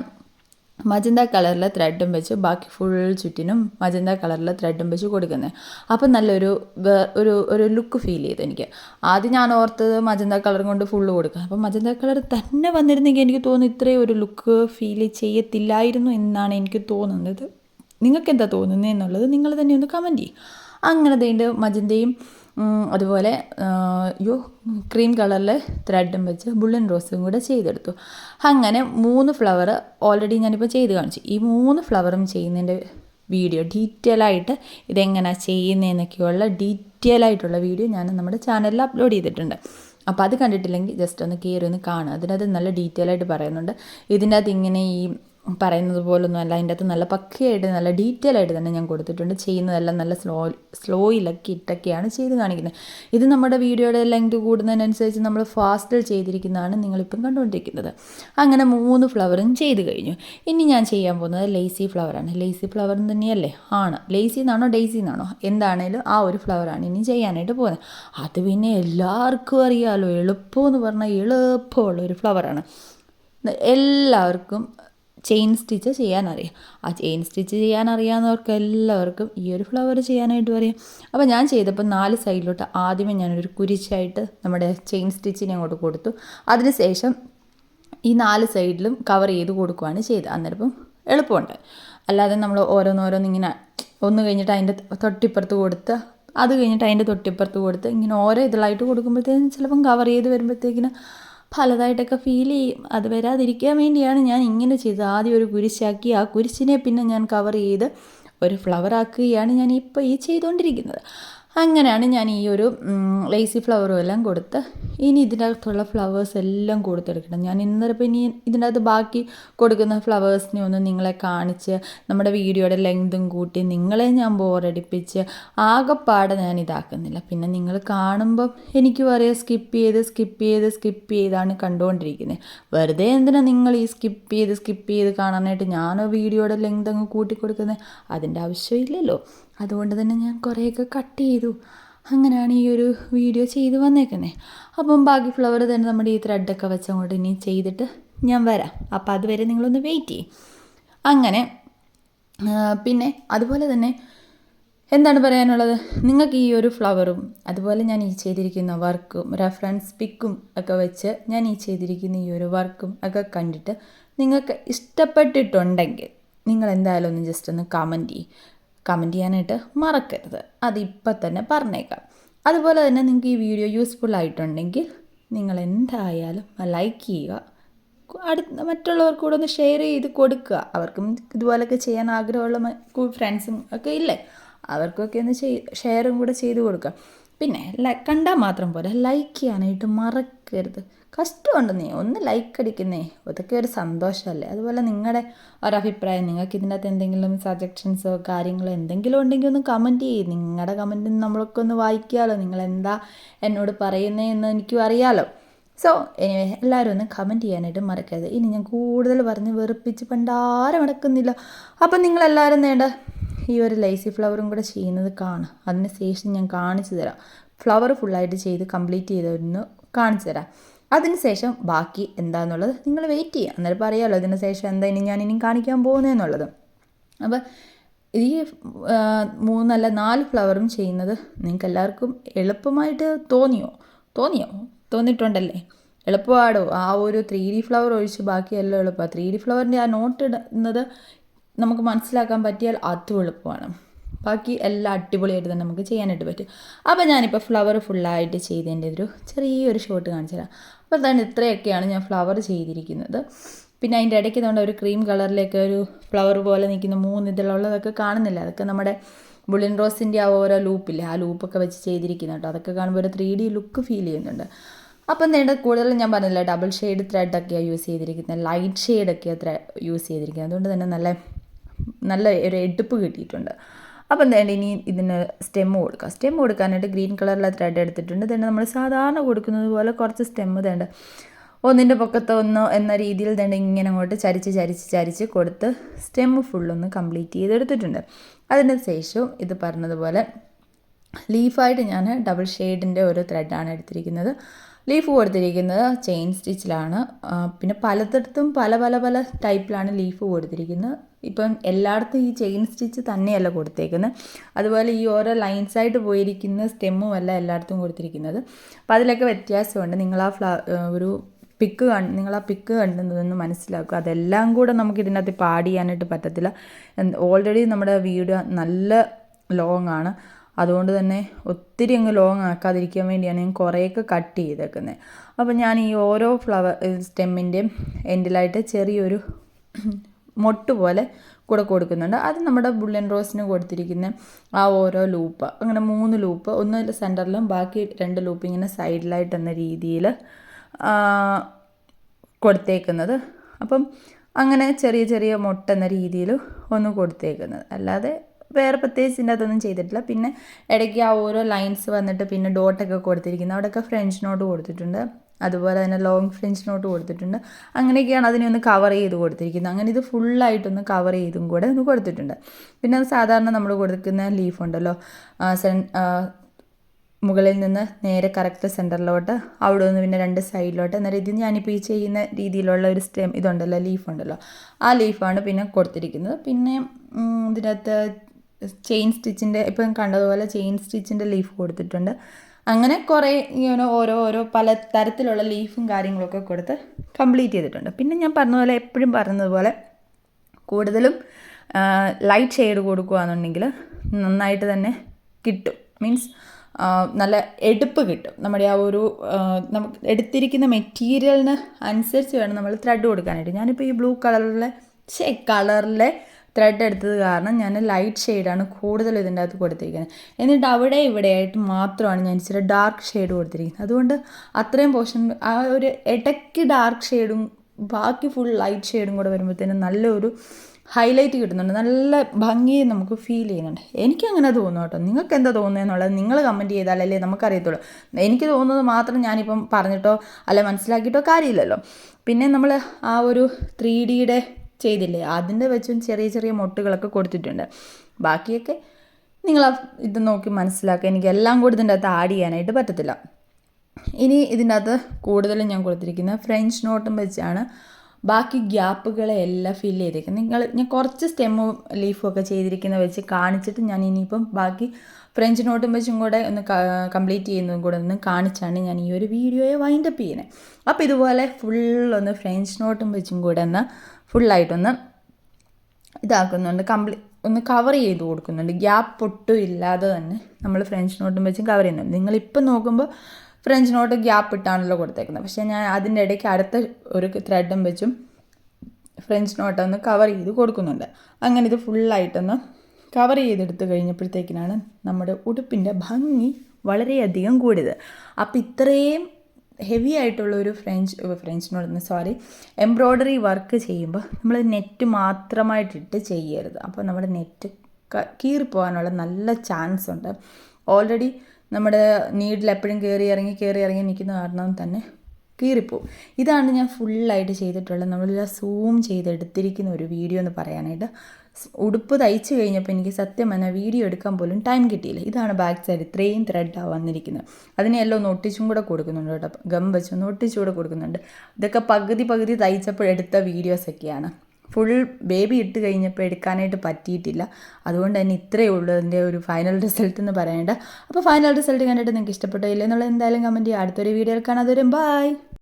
മജന്ത കളറിൽ ത്രെഡും വെച്ച് ബാക്കി ഫുൾ ചുറ്റിനും മജന്ത കളറിൽ ത്രെഡും വെച്ച് കൊടുക്കുന്നത് അപ്പം നല്ലൊരു ഒരു ഒരു ലുക്ക് ഫീൽ ചെയ്തു എനിക്ക്. ആദ്യം ഞാൻ ഓർത്തത് മജന്ത കളർ കൊണ്ട് ഫുള്ള് കൊടുക്കുക അപ്പം മജന്ത കളർ തന്നെ വന്നിരുന്നെങ്കിൽ എനിക്ക് തോന്നുന്നു ഇത്രയും ഒരു ലുക്ക് ഫീൽ ചെയ്യത്തില്ലായിരുന്നു എന്നാണ് എനിക്ക് തോന്നുന്നത്. നിങ്ങൾക്ക് എന്താ തോന്നുന്നത് എന്നുള്ളത് നിങ്ങൾ തന്നെ ഒന്ന് കമന്റ് ചെയ്യും. അങ്ങനെ തേണ്ട മജന്തയും അതുപോലെ യോ ക്രീം കളറിൽ ത്രെഡും വെച്ച് ബുള്ളൻ റോസും കൂടെ ചെയ്തെടുത്തു. അങ്ങനെ മൂന്ന് ഫ്ലവർ ഓൾറെഡി ഞാനിപ്പോൾ ചെയ്ത് കാണിച്ചു. ഈ മൂന്ന് ഫ്ലവറും ചെയ്യുന്നതിന്റെ വീഡിയോ ഡീറ്റെയിൽ ആയിട്ട് ഇതെങ്ങനെയാണ് ചെയ്യുന്നതെന്നൊക്കെയുള്ള ഡീറ്റെയിൽ ആയിട്ടുള്ള വീഡിയോ ഞാൻ നമ്മുടെ ചാനലിൽ അപ്ലോഡ് ചെയ്തിട്ടുണ്ട്. അപ്പോൾ അത് കണ്ടിട്ടില്ലെങ്കിൽ ജസ്റ്റ് ഒന്ന് കയറി ഒന്ന് കാണുക. അതിനകത്ത് നല്ല ഡീറ്റെയിൽ ആയിട്ട് പറയുന്നുണ്ട്. ഇതിന്റെ അകത്ത് ഇങ്ങനെ ഈ പറയുന്നത് പോലൊന്നും അല്ല അതിന്റെ അകത്ത് നല്ല പക്കയായിട്ട് നല്ല ഡീറ്റെയിൽ ആയിട്ട് തന്നെ ഞാൻ കൊടുത്തിട്ടുണ്ട്. ചെയ്യുന്നതെല്ലാം നല്ല സ്ലോ സ്ലോയിലൊക്കെ ഇട്ടൊക്കെയാണ് ചെയ്ത് കാണിക്കുന്നത്. ഇത് നമ്മുടെ വീഡിയോയുടെ ലെങ്ത് കൂടുന്നതിനനുസരിച്ച് നമ്മൾ ഫാസ്റ്റിൽ ചെയ്തിരിക്കുന്നതാണ് നിങ്ങളിപ്പം കണ്ടുകൊണ്ടിരിക്കുന്നത്. അങ്ങനെ മൂന്ന് ഫ്ലവറും ചെയ്ത് കഴിഞ്ഞു. ഇനി ഞാൻ ചെയ്യാൻ പോകുന്നത് ലേസി ഫ്ലവറാണ്. ലേസി ഫ്ലവർ തന്നെയല്ലേ? ആണ്. ലേസി എന്നാണോ ഡേസി എന്നാണോ? എന്താണേലും ആ ഒരു ഫ്ലവറാണ് ഇനി ചെയ്യാനായിട്ട് പോകുന്നത്. അത് പിന്നെ എല്ലാവർക്കും അറിയാമല്ലോ എളുപ്പമെന്ന് പറഞ്ഞാൽ എളുപ്പമുള്ള ഒരു ഫ്ലവറാണ്. എല്ലാവർക്കും ചെയിൻ സ്റ്റിച്ച് ചെയ്യാനറിയാം. ആ ചെയിൻ സ്റ്റിച്ച് ചെയ്യാൻ അറിയാവുന്നവർക്ക് എല്ലാവർക്കും ഈ ഒരു ഫ്ലവർ ചെയ്യാനായിട്ട് പറയാം അപ്പോൾ ഞാൻ ചെയ്തപ്പോൾ നാല് സൈഡിലോട്ട് ആദ്യമേ ഞാനൊരു കുരിശായിട്ട് നമ്മുടെ ചെയിൻ സ്റ്റിച്ചിനെ അങ്ങോട്ട് കൊടുത്തു. അതിനുശേഷം ഈ നാല് സൈഡിലും കവർ ചെയ്ത് കൊടുക്കുകയാണ് ചെയ്തത്. അന്നേരം എളുപ്പമുണ്ട്. അല്ലാതെ നമ്മൾ ഓരോന്നോരോന്ന് ഇങ്ങനെ ഒന്ന് കഴിഞ്ഞിട്ട് അതിന്റെ തൊട്ടിപ്പുറത്ത് കൊടുത്ത് അത് കഴിഞ്ഞിട്ട് അതിന്റെ തൊട്ടിപ്പുറത്ത് കൊടുത്ത് ഇങ്ങനെ ഓരോ ഇതിലായിട്ട് കൊടുക്കുമ്പോഴത്തേക്കും ചിലപ്പം കവർ ചെയ്ത് വരുമ്പോഴത്തേക്കിന് പലതായിട്ടൊക്കെ ഫീൽ ചെയ്യും. അത് വരാതിരിക്കാൻ വേണ്ടിയാണ് ഞാൻ ഇങ്ങനെ ചെയ്തത്. ആദ്യം ഒരു കുരിശാക്കി ആ കുരിശിനെ പിന്നെ ഞാൻ കവർ ചെയ്ത് ഒരു ഫ്ലവർ ആക്കുകയാണ് ഞാൻ ഇപ്പോൾ ഈ ചെയ്തുകൊണ്ടിരിക്കുന്നത് അങ്ങനെയാണ് ഞാൻ ഈ ഒരു ലേസി ഫ്ലവറും എല്ലാം കൊടുത്ത് ഇനി ഇതിന്റെ അകത്തുള്ള ഫ്ലവേഴ്സ് എല്ലാം കൊടുത്തെടുക്കണം. ഞാൻ ഇന്നലെ ഇപ്പോൾ ഇനി ഇതിന്റെ അകത്ത് ബാക്കി കൊടുക്കുന്ന ഫ്ലവേഴ്സിനെ ഒന്ന് നിങ്ങളെ കാണിച്ച് നമ്മുടെ വീഡിയോയുടെ ലെങ്തും കൂട്ടി നിങ്ങളെ ഞാൻ ബോറടിപ്പിച്ച് ആകെപ്പാടെ ഞാൻ ഇതാക്കുന്നില്ല. പിന്നെ നിങ്ങൾ കാണുമ്പം എനിക്ക് പറയാം സ്കിപ്പ് ചെയ്ത് സ്കിപ്പ് ചെയ്ത് സ്കിപ്പ് ചെയ്താണ് കണ്ടുകൊണ്ടിരിക്കുന്നത് വെറുതെ എന്തിനാണ് നിങ്ങൾ ഈ സ്കിപ്പ് ചെയ്ത് സ്കിപ്പ് ചെയ്ത് കാണാനായിട്ട് ഞാനോ വീഡിയോയുടെ ലെങ്ത് അങ്ങ് കൂട്ടി കൊടുക്കുന്നത് അതിന്റെ ആവശ്യമില്ലല്ലോ. അതുകൊണ്ട് തന്നെ ഞാൻ കുറേയൊക്കെ കട്ട് ചെയ്തു. അങ്ങനെയാണ് ഈ ഒരു വീഡിയോ ചെയ്ത് വന്നേക്കുന്നത് അപ്പം ബാക്കി ഫ്ലവർ തന്നെ നമ്മുടെ ഈ ത്രെഡൊക്കെ വെച്ചങ്ങോട്ട് ഇനി ചെയ്തിട്ട് ഞാൻ വരാം. അപ്പോൾ അതുവരെ നിങ്ങളൊന്ന് വെയിറ്റ് ചെയ്യും. അങ്ങനെ പിന്നെ അതുപോലെ തന്നെ എന്താണ് പറയാനുള്ളത്? നിങ്ങൾക്ക് ഈ ഒരു ഫ്ലവറും അതുപോലെ ഞാൻ ഈ ചെയ്തിരിക്കുന്ന വർക്കും റെഫറൻസ് പിക്കും ഒക്കെ വെച്ച് ഞാൻ ഈ ചെയ്തിരിക്കുന്ന ഈ ഒരു വർക്കും ഒക്കെ കണ്ടിട്ട് നിങ്ങൾക്ക് ഇഷ്ടപ്പെട്ടിട്ടുണ്ടെങ്കിൽ നിങ്ങൾ എന്തായാലും ഒന്ന് ജസ്റ്റ് ഒന്ന് കമന്റ് ചെയ്യും. കമന്റ് ചെയ്യാനായിട്ട് മറക്കരുത്. അതിപ്പം തന്നെ പറഞ്ഞേക്കാം. അതുപോലെ തന്നെ നിങ്ങൾക്ക് ഈ വീഡിയോ യൂസ്ഫുൾ ആയിട്ടുണ്ടെങ്കിൽ നിങ്ങൾ എന്തായാലും ലൈക്ക് ചെയ്യുക. അടുത്ത മറ്റുള്ളവർക്ക് കൂടെ ഒന്ന് ഷെയർ ചെയ്ത് കൊടുക്കുക. അവർക്കും ഇതുപോലൊക്കെ ചെയ്യാൻ ആഗ്രഹമുള്ള ഫ്രണ്ട്സും ഒക്കെ ഇല്ലേ? അവർക്കൊക്കെ ഒന്ന് ഷെയറും കൂടെ ചെയ്ത് കൊടുക്കുക. പിന്നെ കണ്ടാൽ മാത്രം പോലെ ലൈക്ക് ചെയ്യാനായിട്ട് മറക്കരുത് കഷ്ടമുണ്ട് നീ ഒന്ന് ലൈക്ക് അടിക്കുന്നേ അതൊക്കെ ഒരു സന്തോഷമല്ലേ? അതുപോലെ നിങ്ങളുടെ ഒരഭിപ്രായം നിങ്ങൾക്ക് ഇതിന്റെ അകത്ത് എന്തെങ്കിലും സജഷൻസോ കാര്യങ്ങളോ എന്തെങ്കിലും ഉണ്ടെങ്കിൽ ഒന്ന് കമന്റ് ചെയ്യും. നിങ്ങളുടെ കമന്റ് നമ്മളൊക്കെ ഒന്ന് വായിക്കാമല്ലോ നിങ്ങൾ എന്താ എന്നോട് പറയുന്നതെന്ന് എനിക്കും അറിയാമല്ലോ സോ എനിവേ എല്ലാവരും ഒന്ന് കമന്റ് ചെയ്യാനായിട്ട് മറക്കരുത്. ഇനി ഞാൻ കൂടുതൽ പറഞ്ഞ് വെറുപ്പിച്ച് പണ്ടാരും അടക്കുന്നില്ല അപ്പം നിങ്ങളെല്ലാവരും നേണ്ട ഈ ഒരു ലൈസി ഫ്ലവറും കൂടെ ചെയ്യുന്നത് കാണാം. അതിന് ശേഷം ഞാൻ കാണിച്ചു തരാം. ഫ്ലവർ ഫുള്ളായിട്ട് ചെയ്ത് കംപ്ലീറ്റ് ചെയ്തൊന്ന് കാണിച്ചു തരാം അതിനുശേഷം ബാക്കി എന്താണെന്നുള്ളത് നിങ്ങൾ വെയിറ്റ് ചെയ്യുക. അന്നേരം പറയാമല്ലോ അതിന് ശേഷം എന്താ ഇനി ഞാൻ ഇനി കാണിക്കാൻ പോകുന്നതെന്നുള്ളത് അപ്പോൾ ഈ മൂന്നല്ല നാല് ഫ്ലവറും ചെയ്യുന്നത് നിങ്ങൾക്ക് എല്ലാവർക്കും എളുപ്പമായിട്ട് തോന്നിയോ? തോന്നിയോ? തോന്നിയിട്ടുണ്ടല്ലേ? എളുപ്പമാടോ? ആ ഒരു ത്രീ ഡി ഫ്ലവർ ഒഴിച്ച് ബാക്കിയെല്ലാം എളുപ്പമാണ് ത്രീ ഡി ഫ്ലവറിന്റെ ആ നോട്ട് ഇടുന്നത് നമുക്ക് മനസ്സിലാക്കാൻ പറ്റിയാൽ അതും എളുപ്പമാണ്. ബാക്കി എല്ലാം അടിപൊളിയായിട്ട് തന്നെ നമുക്ക് ചെയ്യാനായിട്ട് പറ്റും. അപ്പോൾ ഞാനിപ്പോൾ ഫ്ലവർ ഫുള്ളായിട്ട് ചെയ്തതിന്റെ ഒരു ചെറിയൊരു ഷോട്ട് കാണിച്ചു തരാം. അപ്പോൾ തന്നെ ഇത്രയൊക്കെയാണ് ഞാൻ ഫ്ലവർ ചെയ്തിരിക്കുന്നത്. പിന്നെ അതിന്റെ ഇടയ്ക്ക് നമ്മുടെ ഒരു ക്രീം കളറിലേക്ക് ഒരു ഫ്ലവർ പോലെ നിൽക്കുന്ന മൂന്ന് ഇതിലുള്ളതൊക്കെ കാണുന്നില്ല. അതൊക്കെ നമ്മുടെ ബുള്ളിൻ റോസിന്റെ ആ ഓരോ ലൂപ്പില്ലേ ആ ലൂപ്പൊക്കെ വെച്ച് ചെയ്തിരിക്കുന്ന കേട്ടോ. അതൊക്കെ കാണുമ്പോൾ ഒരു ത്രീ ഡി ലുക്ക് ഫീൽ ചെയ്യുന്നുണ്ട്. അപ്പം നേണ്ട കൂടുതലും ഞാൻ പറഞ്ഞില്ല ഡബിൾ ഷെയ്ഡ് ത്രെഡൊക്കെയാണ് യൂസ് ചെയ്തിരിക്കുന്നത് ലൈറ്റ് ഷെയ്ഡൊക്കെയാണ് യൂസ് ചെയ്തിരിക്കുന്നത് അതുകൊണ്ട് തന്നെ നല്ല നല്ല ഒരു എടുപ്പ് കിട്ടിയിട്ടുണ്ട്. അപ്പം എന്തായാലും ഇനി ഇതിന് സ്റ്റെമ്മ് കൊടുക്കുക സ്റ്റെമ്മ് കൊടുക്കാനായിട്ട് ഗ്രീൻ കളറിലെ ത്രെഡ് എടുത്തിട്ടുണ്ട്. തന്നെ നമ്മൾ സാധാരണ കൊടുക്കുന്നത് പോലെ കുറച്ച് സ്റ്റെമ്മ് തേണ്ട ഒന്നിന്റെ പൊക്കത്ത് ഒന്നോ എന്ന രീതിയിൽ തന്നെ ഇങ്ങനെ അങ്ങോട്ട് ചരിച്ച് ചരിച്ച് ചരിച്ച് കൊടുത്ത് സ്റ്റെമ്മ് ഫുള്ളൊന്ന് കംപ്ലീറ്റ് ചെയ്തെടുത്തിട്ടുണ്ട്. അതിന് ശേഷം ഇത് പറഞ്ഞതുപോലെ ലീഫായിട്ട് ഞാൻ ഡബിൾ ഷെയ്ഡിന്റെ ഒരു ത്രെഡാണ് എടുത്തിരിക്കുന്നത്. ലീഫ് കൊടുത്തിരിക്കുന്നത് ചെയിൻ സ്റ്റിച്ചിലാണ് പിന്നെ പലതരത്തും പല പല പല ടൈപ്പിലാണ് ലീഫ് കൊടുത്തിരിക്കുന്നത്. ഇപ്പം എല്ലായിടത്തും ഈ ചെയിൻ സ്റ്റിച്ച് തന്നെയല്ല കൊടുത്തേക്കുന്നത്. അതുപോലെ ഈ ഓരോ ലൈൻസായിട്ട് പോയിരിക്കുന്ന സ്റ്റെമ്മും അല്ല എല്ലായിടത്തും കൊടുത്തിരിക്കുന്നത്. അപ്പോൾ അതിലൊക്കെ വ്യത്യാസമുണ്ട്. നിങ്ങൾ ആ ഫ്ല ഒരു പിക്ക് കണ്ട് നിങ്ങൾ ആ പിക്ക് കണ്ടുന്നതെന്ന് മനസ്സിലാക്കുക. അതെല്ലാം കൂടെ നമുക്ക് ഇതിനകത്ത് പാഡ് ചെയ്യാനായിട്ട് പറ്റത്തില്ല ഓൾറെഡി നമ്മുടെ വീഡിയോ നല്ല ലോങ് ആണ്. അതുകൊണ്ട് തന്നെ ഒത്തിരി അങ്ങ് ലോങ് ആക്കാതിരിക്കാൻ വേണ്ടിയാണ് ഞാൻ കുറേയൊക്കെ കട്ട് ചെയ്തേക്കുന്നത് അപ്പോൾ ഞാൻ ഈ ഓരോ ഫ്ലവർ സ്റ്റെമ്മിന്റെയും എൻഡിലായിട്ട് ചെറിയൊരു മൊട്ട് പോലെ കൂടെ കൊടുക്കുന്നുണ്ട്. അത് നമ്മുടെ ബുള്ളിയൻ റോസിന് കൊടുത്തിരിക്കുന്ന ആ ഓരോ ലൂപ്പ് അങ്ങനെ മൂന്ന് ലൂപ്പ് ഒന്ന് സെന്ററിലും ബാക്കി രണ്ട് ലൂപ്പ് ഇങ്ങനെ സൈഡിലായിട്ട് എന്ന രീതിയിൽ കൊടുത്തേക്കുന്നത്. അപ്പം അങ്ങനെ ചെറിയ ചെറിയ മുട്ട എന്ന രീതിയിൽ ഒന്ന് കൊടുത്തേക്കുന്നത്. അല്ലാതെ വേറെ പ്രത്യേകിച്ച് ഇതിന്റെ അതൊന്നും ചെയ്തിട്ടില്ല. പിന്നെ ഇടയ്ക്ക് ആ ഓരോ ലൈൻസ് വന്നിട്ട് പിന്നെ ഡോട്ടൊക്കെ കൊടുത്തിരിക്കുന്നത്. അവിടെയൊക്കെ ഫ്രഞ്ച് നോട്ട് കൊടുത്തിട്ടുണ്ട്. അതുപോലെ തന്നെ ലോങ് ഫ്ലിഞ്ച് നോട്ട് കൊടുത്തിട്ടുണ്ട്. അങ്ങനെയൊക്കെയാണ് അതിനെ ഒന്ന് കവർ ചെയ്ത് കൊടുത്തിരിക്കുന്നത്. അങ്ങനെ ഇത് ഫുള്ളായിട്ടൊന്ന് കവർ ചെയ്തും കൂടെ ഒന്ന് കൊടുത്തിട്ടുണ്ട്. പിന്നെ അത് സാധാരണ നമ്മൾ കൊടുക്കുന്ന ലീഫ് ഉണ്ടല്ലോ. സെൻ മുകളിൽ നിന്ന് നേരെ കറക്റ്റ് സെന്ററിലോട്ട് അവിടെ നിന്ന് പിന്നെ രണ്ട് സൈഡിലോട്ട് എന്ന രീതിയിൽ ഞാനിപ്പോൾ ഈ ചെയ്യുന്ന രീതിയിലുള്ള ഒരു സ്റ്റെം ഇതുണ്ടല്ലോ ലീഫ് ഉണ്ടല്ലോ. ആ ലീഫാണ് പിന്നെ കൊടുത്തിരിക്കുന്നത്. പിന്നെ ഇതിനകത്ത് ചെയിൻ സ്റ്റിച്ചിന്റെ ഇപ്പം കണ്ടതുപോലെ ചെയിൻ സ്റ്റിച്ചിന്റെ ലീഫ് കൊടുത്തിട്ടുണ്ട്. അങ്ങനെ കുറേ ഇങ്ങനെ ഓരോ ഓരോ പല തരത്തിലുള്ള ലീഫും കാര്യങ്ങളൊക്കെ കൊടുത്ത് കംപ്ലീറ്റ് ചെയ്തിട്ടുണ്ട്. പിന്നെ ഞാൻ പറഞ്ഞതുപോലെ എപ്പോഴും പറഞ്ഞതുപോലെ കൂടുതലും ലൈറ്റ് ഷെയ്ഡ് കൊടുക്കുകയാണെന്നുണ്ടെങ്കിൽ നന്നായിട്ട് തന്നെ കിട്ടും. മീൻസ് നല്ല എടുപ്പ് കിട്ടും. നമ്മുടെ ആ ഒരു നമുക്ക് എടുത്തിരിക്കുന്ന മെറ്റീരിയലിന് അനുസരിച്ച് വേണം നമ്മൾ ത്രെഡ് കൊടുക്കാനായിട്ട്. ഞാനിപ്പോൾ ഈ ബ്ലൂ കളറിലെ ഷേ കളറിലെ ത്രെഡ് എടുത്തത് കാരണം ഞാൻ ലൈറ്റ് ഷെയ്ഡാണ് കൂടുതൽ ഇതിന്റെ അകത്ത് കൊടുത്തിരിക്കുന്നത്. എന്നിട്ട് അവിടെ ഇവിടെയായിട്ട് മാത്രമാണ് ഞാൻ ഇച്ചിരി ഡാർക്ക് ഷെയ്ഡ് കൊടുത്തിരിക്കുന്നത്. അതുകൊണ്ട് അത്രയും പോർഷൻ ആ ഒരു ഇടയ്ക്ക് ഡാർക്ക് ഷെയ്ഡും ബാക്കി ഫുൾ ലൈറ്റ് ഷെയ്ഡും കൂടെ വരുമ്പോഴത്തേനും നല്ലൊരു ഹൈലൈറ്റ് കിട്ടുന്നുണ്ട്. നല്ല ഭംഗി നമുക്ക് ഫീൽ ചെയ്യുന്നുണ്ട്. എനിക്കങ്ങനെ തോന്നുന്നു കേട്ടോ. നിങ്ങൾക്ക് എന്താ തോന്നുന്നത് എന്നുള്ളത് നിങ്ങൾ കമന്റ് ചെയ്താലല്ലേ നമുക്കറിയത്തുള്ളൂ. എനിക്ക് തോന്നുന്നത് മാത്രം ഞാനിപ്പം പറഞ്ഞിട്ടോ അല്ലെ മനസ്സിലാക്കിയിട്ടോ കാര്യമില്ലല്ലോ. പിന്നെ നമ്മൾ ആ ഒരു ത്രീ ഡിയുടെ ചെയ്തില്ലേ? അതിന്റെ വെച്ചും ചെറിയ ചെറിയ മൊട്ടുകളൊക്കെ കൊടുത്തിട്ടുണ്ട്. ബാക്കിയൊക്കെ നിങ്ങൾ ഇത് നോക്കി മനസ്സിലാക്കുക എനിക്ക് എല്ലാം കൂടി ഇതിന്റെ അകത്ത് ആഡ് ചെയ്യാനായിട്ട് പറ്റത്തില്ല. ഇനി ഇതിന്റെ അകത്ത് കൂടുതലും ഞാൻ കൊടുത്തിരിക്കുന്നത് ഫ്രഞ്ച് നോട്ടും വെച്ചാണ്. ബാക്കി ഗ്യാപ്പുകളെ എല്ലാം ഫിൽ ചെയ്തേക്കുന്നത് നിങ്ങൾ ഞാൻ കുറച്ച് സ്റ്റെമ്മും ലീഫും ഒക്കെ ചെയ്തിരിക്കുന്ന വെച്ച് കാണിച്ചിട്ട് ഞാൻ ഇനിയിപ്പം ബാക്കി ഫ്രഞ്ച് നോട്ടും വെച്ചും കൂടെ ഒന്ന് കംപ്ലീറ്റ് ചെയ്യുന്നതും കൂടെ ഒന്ന് കാണിച്ചാണ് ഞാൻ ഈ ഒരു വീഡിയോയെ വൈൻഡപ്പ് ചെയ്യുന്നത്. അപ്പോൾ ഇതുപോലെ ഫുൾ ഒന്ന് ഫ്രഞ്ച് നോട്ടും വെച്ചും കൂടെ ഒന്ന് ഫുള്ളായിട്ടൊന്ന് ഇതാക്കുന്നുണ്ട്. കംപ്ലീ ഒന്ന് കവർ ചെയ്ത് കൊടുക്കുന്നുണ്ട്. ഗ്യാപ്പ് ഒട്ടും ഇല്ലാതെ തന്നെ നമ്മൾ ഫ്രഞ്ച് നോട്ടും വെച്ചും കവർ ചെയ്യുന്നുണ്ട്. നിങ്ങളിപ്പം നോക്കുമ്പോൾ ഫ്രഞ്ച് നോട്ട് ഗ്യാപ്പ് ഇട്ടാണല്ലോ കൊടുത്തേക്കുന്നത്. പക്ഷേ ഞാൻ അതിന്റെ ഇടയ്ക്ക് അടുത്ത ഒരു ത്രെഡും വെച്ചും ഫ്രഞ്ച് നോട്ട് ഒന്ന് കവർ ചെയ്ത് കൊടുക്കുന്നുണ്ട്. അങ്ങനെ ഇത് ഫുള്ളായിട്ടൊന്ന് കവർ ചെയ്തെടുത്ത് കഴിഞ്ഞപ്പോഴത്തേക്കിനാണ് നമ്മുടെ ഉടുപ്പിന്റെ ഭംഗി വളരെയധികം കൂടിയത്. അപ്പോൾ ഇത്രയും ഹെവി ആയിട്ടുള്ള ഒരു French French knot sorry embroidery work ചെയ്യുമ്പോൾ നമ്മൾ നെറ്റ് മാത്രമായിട്ടിട്ട് ചെയ്യരുത്. അപ്പോൾ നമ്മുടെ നെറ്റ് കീറിപ്പോകാനുള്ള നല്ല ചാൻസ് ഉണ്ട്. ഓൾറെഡി നമ്മുടെ നീഡിൽ എപ്പോഴും കയറി ഇറങ്ങി കയറി ഇറങ്ങി നിൽക്കുന്ന കാരണം തന്നെ കീറിപ്പോവും. ഇതാണ് ഞാൻ ഫുള്ളായിട്ട് ചെയ്തിട്ടുള്ളത്. നമ്മളെല്ലാം സൂം ചെയ്തെടുത്തിരിക്കുന്ന ഒരു വീഡിയോ എന്ന് പറയാനായിട്ട്. ഉടുപ്പ് തയ്ച്ചു കഴിഞ്ഞപ്പോൾ എനിക്ക് സത്യം പറഞ്ഞാൽ വീഡിയോ എടുക്കാൻ പോലും ടൈം കിട്ടിയില്ല. ഇതാണ് ബാക്ക് സൈഡ് ഇത്രയും ത്രെഡാണ് വന്നിരിക്കുന്നത്. അതിനെല്ലാം ഒന്ന് കൂടെ കൊടുക്കുന്നുണ്ട് കേട്ടോ. ഗം വെച്ചൊന്ന് ഒട്ടിച്ചും കൂടെ കൊടുക്കുന്നുണ്ട്. ഇതൊക്കെ പകുതി പകുതി തയ്ച്ചപ്പോൾ എടുത്ത വീഡിയോസൊക്കെയാണ് ഫുൾ ബേബി ഇട്ട് കഴിഞ്ഞപ്പോൾ എടുക്കാനായിട്ട് പറ്റിയിട്ടില്ല. അതുകൊണ്ട് തന്നെ ഇത്രയേ ഉള്ളൂ അതിന്റെ ഒരു ഫൈനൽ റിസൾട്ട് എന്ന് പറയേണ്ട അപ്പോൾ ഫൈനൽ റിസൾട്ട് കണ്ടിട്ട് നിങ്ങൾക്ക് ഇഷ്ടപ്പെട്ടോ ഇല്ലെന്നുള്ളത് എന്തായാലും കമന്റ് ചെയ്യുക അടുത്തൊരു വീഡിയോയിൽ കാണാതെ വരും ബൈ